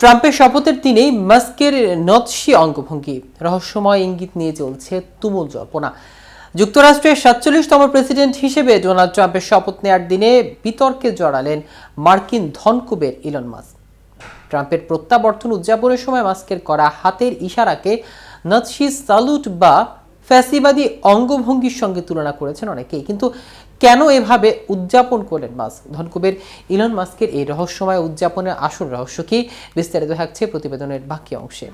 ট্রাম্পের শপথের দিনেই মাস্কের নৎসি অঙ্গভঙ্গি। রহস্যময় ইঙ্গিত নিয়ে চলছে তুমুল জল্পনা। যুক্তরাষ্ট্রের সাতচল্লিশতম প্রেসিডেন্ট হিসেবে ডোনাল্ড ট্রাম্পের শপথ নেয়ার দিনে বিতর্কে জড়ালেন মার্কিন ধনকুবের ইলন মাস্ক। ট্রাম্পের প্রত্যাবর্তন উদযাপনের সময় মাস্কের করা হাতের ইশারাকে নৎসি সালুট বা ফ্যাসিবাদী অঙ্গভঙ্গির সঙ্গে তুলনা করেছেন অনেকেই। কিন্তু কেন এভাবে উদযাপন করলেন মাস্ক? ধনকুবের ইলন মাস্কের এই রহস্যময় উদযাপনের আসল রহস্য কি? বিস্তারিত থাকছে প্রতিবেদনের বাকি অংশে।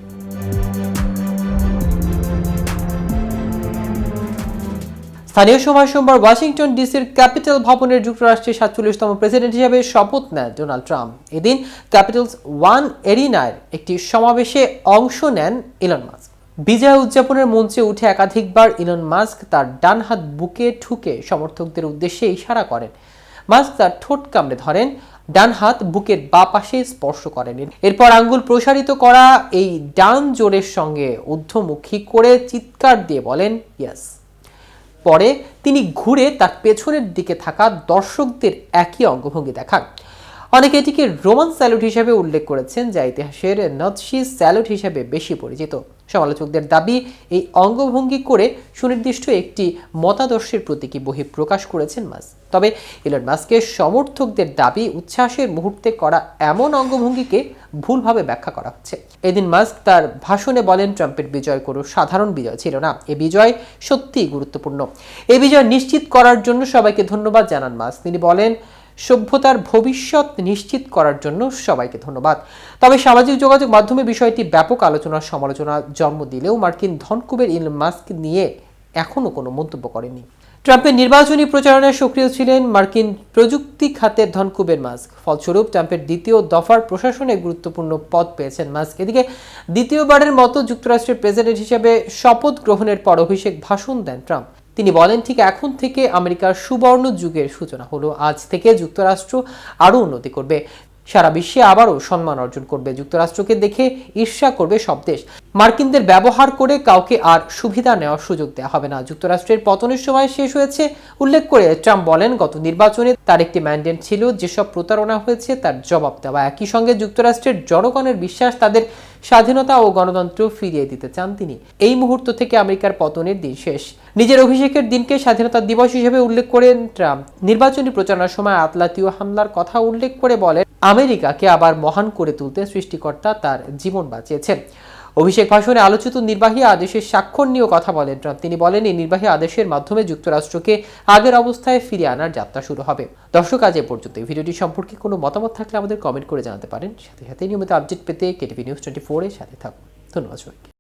স্থানীয় সময় সোমবার ওয়াশিংটন ডিসির ক্যাপিটাল ভবনের যুক্তরাষ্ট্রের সাতচল্লিশতম প্রেসিডেন্ট হিসেবে শপথ নেন ডোনাল্ড ট্রাম্প। এদিন ক্যাপিটালস ওয়ান এরিনার একটি সমাবেশে অংশ নেন ইলন মাস্ক। বিজয় উদযাপনের মঞ্চে উঠে একাধিকবার ইলন মাস্ক তার ডান হাত বুকে ঠুকে সমর্থকদের উদ্দেশ্যে ইশারা করেন। মাস্ক তার ঠোঁট কামড়ে ধরেন ডান হাত বুকের বা পাশে স্পর্শ করেন। এরপর আঙ্গুল প্রসারিত করা এই ডান জোরের সঙ্গে ঊর্ধ্বমুখী করে চিৎকার দিয়ে বলেন, ইয়াস। পরে তিনি ঘুরে তার পেছনের দিকে থাকা দর্শকদের একই অঙ্গভঙ্গি দেখান। অনেকে এটিকে রোমান স্যালুট হিসেবে উল্লেখ করেছেন, যা ইতিহাসের নৎসি স্যালুট হিসেবে বেশি পরিচিত। সমালোচকদের দাবি, এই অঙ্গভঙ্গি করে সুনির্দিষ্ট একটি মতাদর্শের প্রতীকী বহি প্রকাশ করেছেন মাস্ক। তবে ইলন মাস্কের সমর্থকদের দাবি, উচ্ছ্বাসের মুহূর্তে করা এমন অঙ্গভঙ্গিকে ভুলভাবে ব্যাখ্যা করা হচ্ছে। এদিন মাস্ক তার ভাষণে বলেন, ট্রাম্পের বিজয় কোনো সাধারণ বিজয় ছিল না। এ বিজয় সত্যিই গুরুত্বপূর্ণ। এ বিজয় নিশ্চিত করার জন্য সবাইকে ধন্যবাদ জানান মাস্ক। তিনি বলেন সভ্যতার ভবিষ্যৎ নিশ্চিত করার জন্য সবাইকে ধন্যবাদ। তবে সামাজিক যোগাযোগ মাধ্যমে বিষয়টি ব্যাপক আলোচনার সমালোচনা, জন্ম দিলেও মার্কিন ধনকুবের ইলন মাস্ক নিয়ে এখনও কোনো মন্তব্য করেনি ট্রাম্পের নির্বাচনী প্রচারণায় সক্রিয় ছিলেন মার্কিন প্রযুক্তি খাতের ধনকুবের মাস্ক। ফলস্বরূপ, ট্রাম্পের দ্বিতীয় দফার প্রশাসনে গুরুত্বপূর্ণ পদ পেয়েছেন মাস্ক। এদিকে, দ্বিতীয়বারের মতো যুক্তরাষ্ট্রের প্রেসিডেন্ট হিসেবে শপথ গ্রহণের পর অভিষেক ভাষণ দেন ট্রাম্প। তিনি বলেন, ঠিক এখন থেকে আমেরিকার সুবর্ণ যুগের সূচনা হলো। আজ থেকে যুক্তরাষ্ট্র আরও উন্নতি করবে। সারা বিশ্বে আবারও সম্মান অর্জন করবে। যুক্তরাষ্ট্রকে দেখে ঈর্ষা করবে সব দেশ। মার্কিনদের ব্যবহার করে কাউকে আর সুবিধা নেওয়ার সুযোগ দেওয়া হবে না। যুক্তরাষ্ট্রের পতনের সময় শেষ হয়েছে। উল্লেখ করে ট্রাম্প বলেন, গত নির্বাচনে তার একটি ম্যান্ডেট ছিল, যেসব প্রতারণা হয়েছে তার জবাব দেওয়া। একই সঙ্গে যুক্তরাষ্ট্রের জনগণের বিশ্বাস তাদের স্বাধীনতা ও গণতন্ত্র ফিরিয়ে দিতে চান তিনি। এই মুহূর্ত থেকে আমেরিকার পতনের দিন শেষ। নিজের অভিষেকের দিনকে স্বাধীনতা দিবস হিসেবে উল্লেখ করেন ট্রাম্প। নির্বাচনী প্রচারণার সময় আতলাতীয় হামলার কথা উল্লেখ করে বলেন, আমেরিকাকে আবার মহান করে তুলতে সৃষ্টিকর্তা তার জীবন বাঁচিয়েছেন। অভিষেক ভাষণে আলোচিত নির্বাহী আদেশের স্বাক্ষর নিয়েও কথা বলেন ট্রাম্প। তিনি বলেন, এই নির্বাহী আদেশের মাধ্যমে যুক্তরাষ্ট্রকে আগের অবস্থায় ফিরিয়ে আনার যাত্রা শুরু হবে। দর্শক, আজ এ পর্যন্ত এই ভিডিওটি সম্পর্কে কোনো মতামত থাকলে আমাদের কমেন্ট করে জানাতে পারেন। সাথে সাথে নিয়মিত আপডেট পেতে কেটিভি নিউজ টোয়েন্টি ফোরের সাথে থাকুন। ধন্যবাদ সবাইকে।